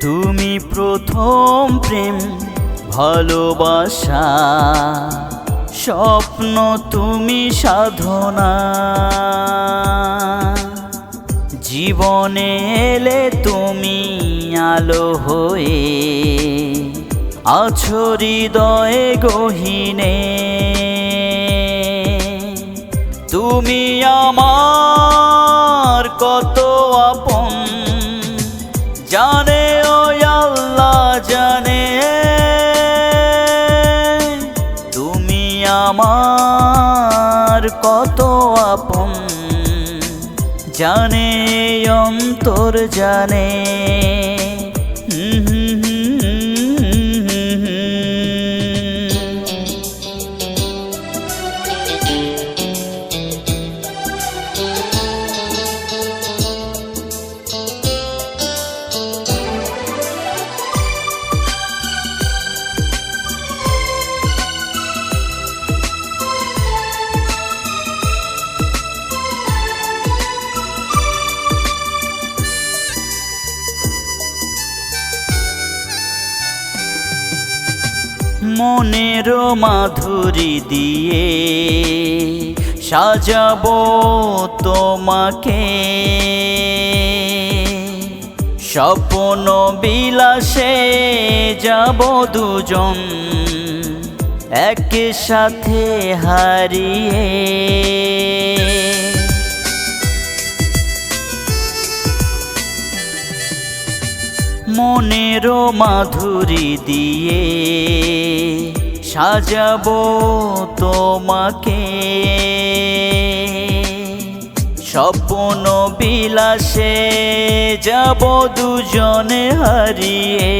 তুমি প্রথম প্রেম, ভালোবাসা। স্বপ্ন তুমি সাধনা। জীবনে এলে তুমি আলো হয়ে আছো গহিনে। তুমি আমার কত আপন, জানে জানে অন্তর জানে। মনের মাধুরী দিয়ে সাজাবো তোমাকে। স্বপ্ন বিলাসে যাব দুজন এক সাথে হারিয়ে। মনের মাধুরী দিয়ে সাজাবো তোমাকে। স্বপ্ন বিলাসে যাব দুজনে হারিয়ে।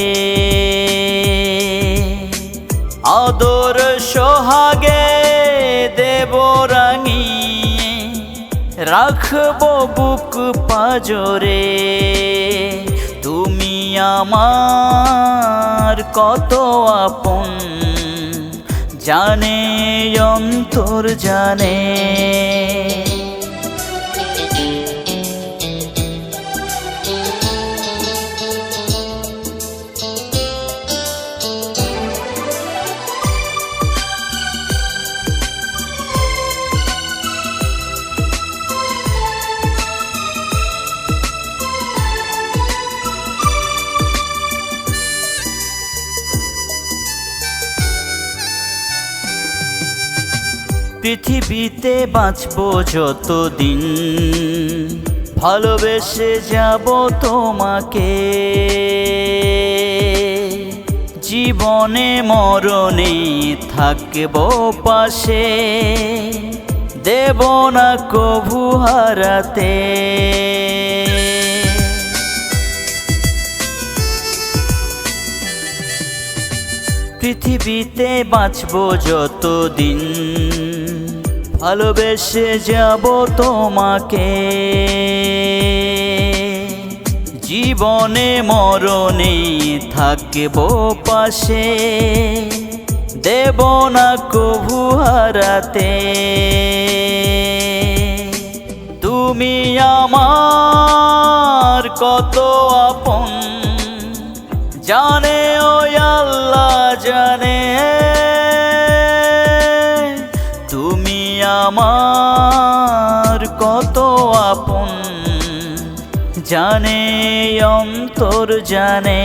আদর সোহাগে দেব রাঙিয়ে। রাখব বুক পাজরে। তুমি আমার কত আপন। জানে অন্তর জানে। পৃথিবীতে বাঁচবো যতদিন। ভালোবেসে যাব তোমাকে। জীবনে মরণে থাকব পাশে। দেব না কভু হারাতে। পৃথিবীতে বাঁচবো যতদিন। ভালোবেসে যাব তোমাকে। জীবনে মরণে থাকব পাশে। দেব না কভু হারাতে। তুমি আমার কত আপন, জানে জানে অন্তর জানে।